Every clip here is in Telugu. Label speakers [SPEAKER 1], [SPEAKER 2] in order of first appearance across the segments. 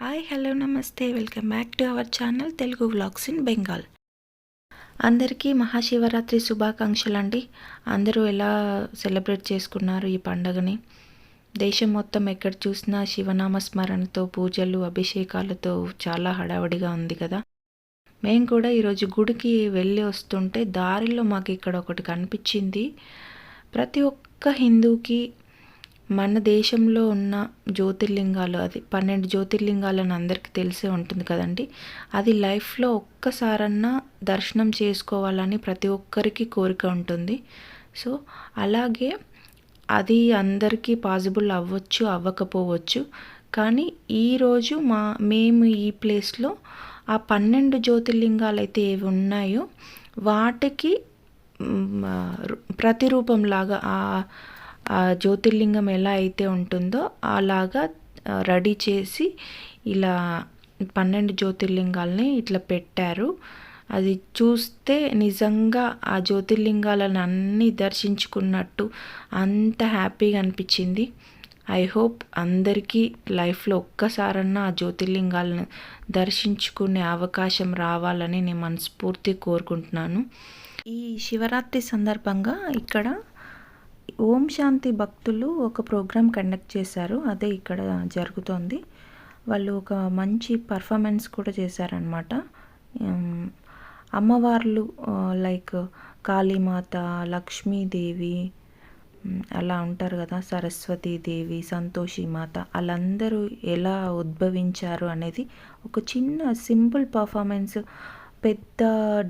[SPEAKER 1] హాయ్ హలో నమస్తే. Welcome back to our channel Telugu vlogs in Bengal. అందరికీ మహాశివరాత్రి శుభాకాంక్షలు అండి అందరూ ఎలా సెలబ్రేట్ చేసుకున్నారు ఈ పండుగని? దేశం మొత్తం ఎక్కడ చూసినా శివనామ స్మరణతో పూజలు అభిషేకాలతో చాలా హడావడిగా ఉంది కదా. మేము కూడా ఈరోజు గుడికి వెళ్ళి వస్తుంటే దారిలో మాకు ఇక్కడ ఒకటి కనిపించింది. ప్రతి ఒక్క హిందూకి మన దేశంలో ఉన్న జ్యోతిర్లింగాలు అది పన్నెండు జ్యోతిర్లింగాలని అందరికీ తెలిసే ఉంటుంది కదండి. అది లైఫ్లో ఒక్కసారన్నా దర్శనం చేసుకోవాలని ప్రతి ఒక్కరికి కోరిక ఉంటుంది. సో అలాగే అది అందరికీ పాసిబుల్ అవ్వచ్చు అవ్వకపోవచ్చు. కానీ ఈరోజు మా మేము ఈ ప్లేస్లో ఆ పన్నెండు జ్యోతిర్లింగాలు అయితే ఏవి ఉన్నాయో వాటికి ప్రతిరూపంలాగా ఆ జ్యోతిర్లింగం ఎలా అయితే ఉంటుందో అలాగా రెడీ చేసి ఇలా పన్నెండు జ్యోతిర్లింగాల్ని ఇట్లా పెట్టారు. అది చూస్తే నిజంగా ఆ జ్యోతిర్లింగాలను అన్నీ దర్శించుకున్నట్టు అంత హ్యాపీగా అనిపించింది. ఐ హోప్ అందరికీ లైఫ్లో ఒక్కసారన్నా ఆ జ్యోతిర్లింగాలను దర్శించుకునే అవకాశం రావాలని నేను మనస్ఫూర్తి కోరుకుంటున్నాను. ఈ శివరాత్రి సందర్భంగా ఇక్కడ ఓం శాంతి భక్తులు ఒక ప్రోగ్రాం కండక్ట్ చేశారు. అదే ఇక్కడ జరుగుతోంది. వాళ్ళు ఒక మంచి పర్ఫార్మెన్స్ కూడా చేశారనమాట అమ్మవార్లు లైక్ కాళీమాత లక్ష్మీదేవి అలా ఉంటారు కదా సరస్వతీదేవి సంతోషి మాత. వాళ్ళందరూ ఎలా ఉద్భవించారు అనేది ఒక చిన్న సింపుల్ పర్ఫార్మెన్స్. పెద్ద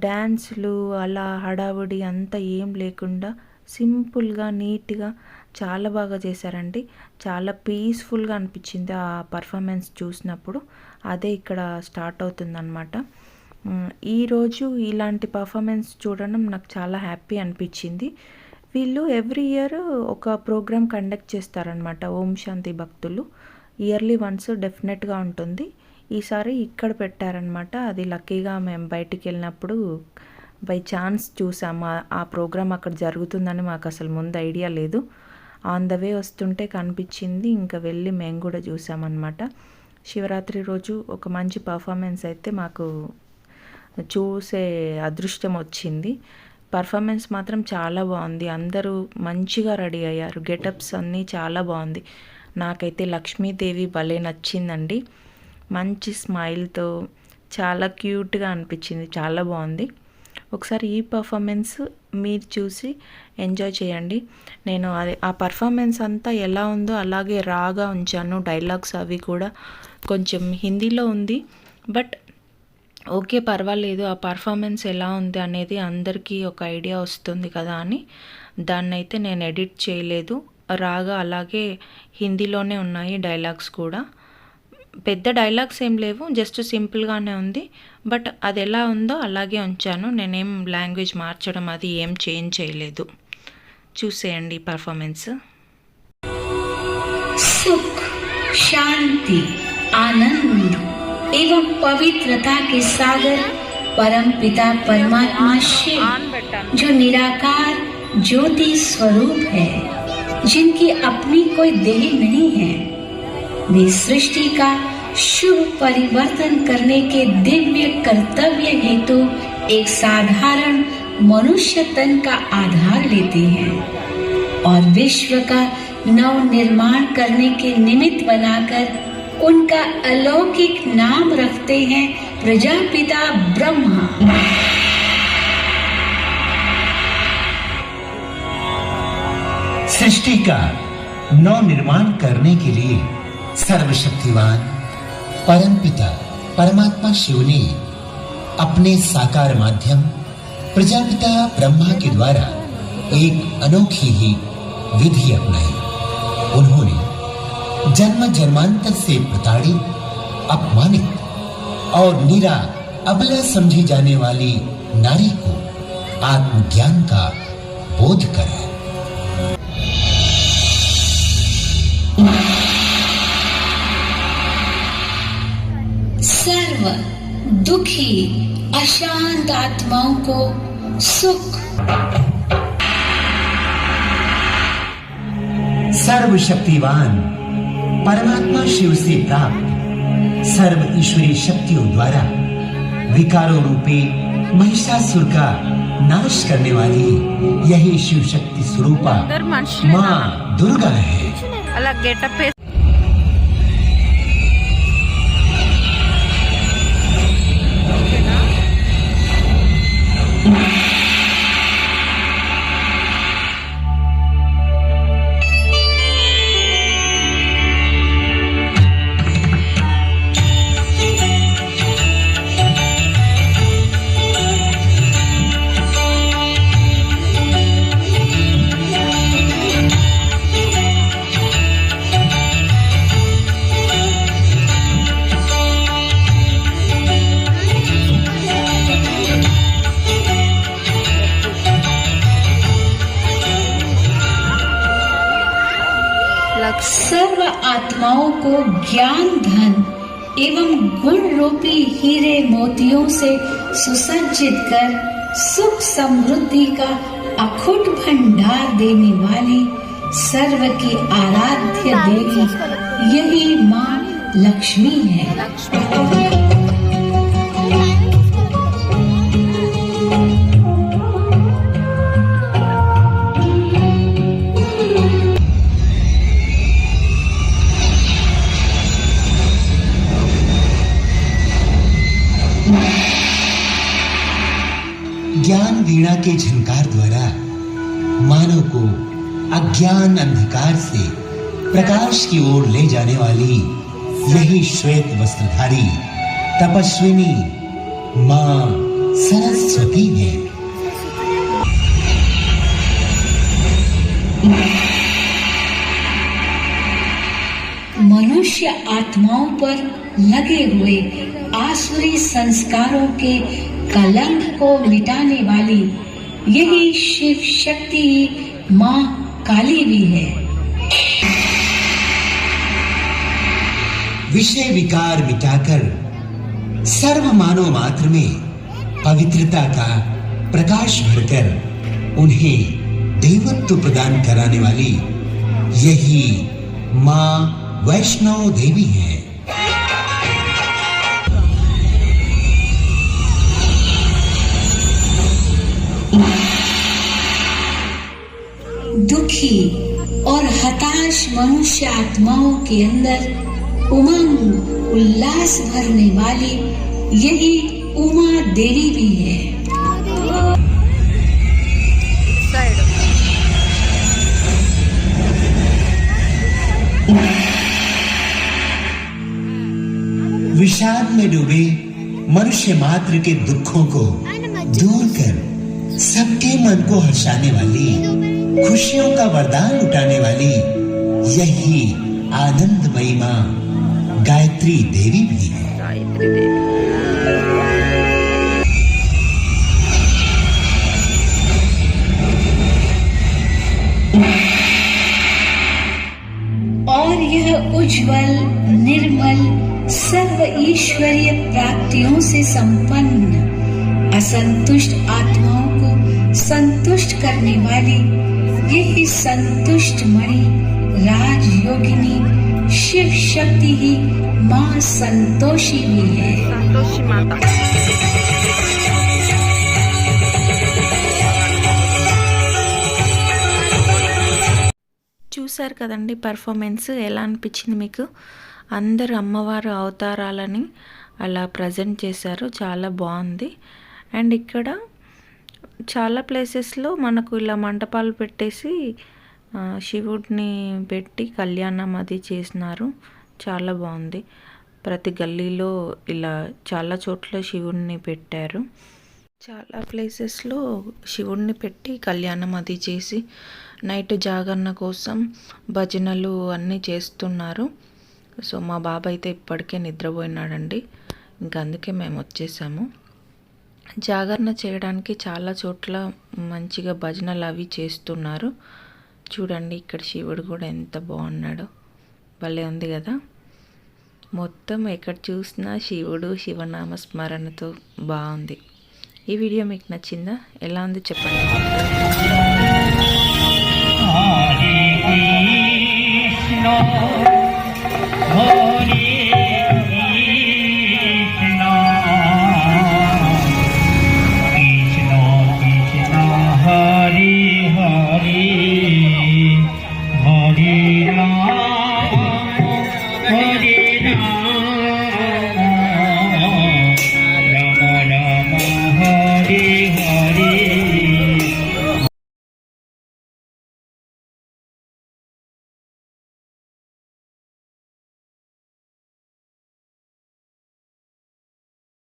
[SPEAKER 1] డ్యాన్స్లు అలా హడావుడి అంతా ఏం లేకుండా సింపుల్గా నీట్గా చాలా బాగా చేశారండి. చాలా పీస్ఫుల్గా అనిపించింది ఆ పర్ఫార్మెన్స్ చూసినప్పుడు. అదే ఇక్కడ స్టార్ట్ అవుతుందన్నమాట. ఈరోజు ఇలాంటి పర్ఫార్మెన్స్ చూడడం నాకు చాలా హ్యాపీ అనిపించింది. వీళ్ళు ఎవ్రీ ఇయర్ ఒక ప్రోగ్రామ్ కండక్ట్ చేస్తారనమాట ఓం శాంతి భక్తులు. ఇయర్లీ వన్స్ డెఫినెట్గా ఉంటుంది. ఈసారి ఇక్కడ పెట్టారనమాట అది లక్కీగా మేము బయటికి వెళ్ళినప్పుడు బై ఛాన్స్ చూసాము ఆ- ఆ ప్రోగ్రామ్ అక్కడ జరుగుతుందని మాకు అసలు ముందు ఐడియా లేదు. ఆన్ ద వే వస్తుంటే కనిపించింది. ఇంకా వెళ్ళి మేము కూడా చూసామన్నమాట. శివరాత్రి రోజు ఒక మంచి పర్ఫార్మెన్స్ అయితే మాకు చూసే అదృష్టం వచ్చింది. పర్ఫార్మెన్స్ మాత్రం చాలా బాగుంది. అందరూ మంచిగా రెడీ అయ్యారు. గెటప్స్ అన్నీ చాలా బాగుంది. నాకైతే లక్ష్మీదేవి భలే నచ్చిందండి. మంచి స్మైల్తో చాలా క్యూట్గా అనిపించింది. చాలా బాగుంది. ఒకసారి ఈ పర్ఫార్మెన్స్ మీరు చూసి ఎంజాయ్ చేయండి. నేను అది ఆ పర్ఫార్మెన్స్ అంతా ఎలా ఉందో అలాగే రాగా ఉంచాను. డైలాగ్స్ అవి కూడా కొంచెం హిందీలో ఉంది. బట్ ఓకే పర్వాలేదు. ఆ పర్ఫార్మెన్స్ ఎలా ఉంది అనేది అందరికీ ఒక ఐడియా వస్తుంది కదా అని. దాన్ని అయితే నేను ఎడిట్ చేయలేదు. రాగా అలాగే హిందీలోనే ఉన్నాయి డైలాగ్స్ కూడా. పెద్ద డైలాగ్స్ ఏం లేవు జస్ట్ సింపుల్గానే ఉంది బట్ అది ఎలా ఉందో అలాగే ఉంచాను నేనేం లాంగ్వేజ్ మార్చడం అది ఏం చేంజ్ చేయలేదు చూసేయండి పర్ఫార్మెన్స్
[SPEAKER 2] सुख शांति आनंद एवं पवित्रता के सागर परम पिता परमात्मा शिव जो निराकार ज्योति स्वरूप है जिनकी अपनी कोई देह नहीं है वे सृष्टि का शुभ परिवर्तन करने के दिव्य कर्तव्य हेतु एक साधारण मनुष्य तन का आधार लेते हैं और विश्व का नव निर्माण करने के निमित्त बनाकर उनका अलौकिक नाम रखते हैं प्रजापिता ब्रह्मा।
[SPEAKER 3] सृष्टि का नव निर्माण करने के लिए सर्वशक्तिवान, परमपिता, परमात्मा शिव ने अपने साकार माध्यम, प्रजापिता ब्रह्मा के द्वारा एक अनोखी ही विधि अपनाई। उन्होंने जन्म जन्मांतर से प्रताड़ित, अपमानित और निरा अबला समझी जाने वाली नारी को आत्मज्ञान का बोध कराया।
[SPEAKER 2] दुखी अशांत आत्माओं को सुख।
[SPEAKER 3] सर्वशक्तिवान परमात्मा शिव से प्राप्त सर्व ईश्वरीय शक्तियों द्वारा विकारों रूपी महिषासुर का नाश करने वाली यही शिव शक्ति स्वरूपा माँ दुर्गा है।
[SPEAKER 1] अलग गेटअप तक
[SPEAKER 2] सर्व आत्माओं को ज्ञान धन एवं गुण रूपी हीरे मोतियों से सुसज्जित कर सुख समृद्धि का अखुट भंडार देने वाली सर्व की आराध्य देवी यही माँ लक्ष्मी है।
[SPEAKER 3] ज्ञान वीणा के झंकार द्वारा मानव को अज्ञान अंधकार से प्रकाश की ओर ले जाने वाली यही श्वेत वस्त्रधारी तपस्विनी माँ सरस्वती है।
[SPEAKER 2] मनुष्य आत्माओं पर लगे हुए आसुरी संस्कारों के कलंक को मिटाने वाली यही शिव शक्ति माँ काली भी है।
[SPEAKER 3] विषय विकार मिटाकर सर्व मानव मात्र में पवित्रता का प्रकाश भरकर उन्हें देवत्व प्रदान कराने वाली यही माँ वैष्णव देवी है।
[SPEAKER 2] दुखी और हताश मनुष्य आत्माओं के अंदर उमंग, उल्लास भरने वाली यही उमा देवी भी है।
[SPEAKER 3] विषाद में डूबे मनुष्य मात्र के दुखों को दूर कर सबके मन को हर्षाने वाली खुशियों का वरदान उठाने वाली यही आनंदमयी माँ गायत्री देवी भी है।
[SPEAKER 2] और यह उज्जवल निर्मल सर्व ईश्वरीय प्राप्तियों से संपन्न असंतुष्ट आत्माओं संतुष्ट करने वाली यही संतुष्ट मणि राजयोगिनी शिव शक्ति ही माँ संतोषी भी है
[SPEAKER 1] సంతోషి మాత చూశారు కదండి పర్ఫార్మెన్స్ ఎలా అనిపించింది మీకు అందరు అమ్మవారు అవతారాలని అలా ప్రజెంట్ చేశారు చాలా బాగుంది అండ్ ఇక్కడ చాలా ప్లేసెస్లో మనకు ఇలా మంటపాలు పెట్టేసి శివుడిని పెట్టి కళ్యాణం అది చేసినారు. చాలా బాగుంది. ప్రతి గల్లీలో ఇలా చాలా చోట్ల శివుడిని పెట్టారు. చాలా ప్లేసెస్లో శివుడిని పెట్టి కళ్యాణం అది చేసి నైట్ జాగరణ కోసం భజనలు అన్నీ చేస్తున్నారు. సో మా బాబు అయితే ఇప్పటికే నిద్రపోయినాడండి. ఇంకా అందుకే మేము వచ్చేసాము. జాగరణ చేయడానికి చాలా చోట్ల మంచిగా భజనలు అవి చేస్తున్నారు. చూడండి ఇక్కడ శివుడు కూడా ఎంత బాగున్నాడో. భలే ఉంది కదా. మొత్తం ఎక్కడ చూసినా శివుడు శివనామ స్మరణతో బాగుంది. ఈ వీడియో మీకు నచ్చిందా? ఎలా ఉంది చెప్పండి.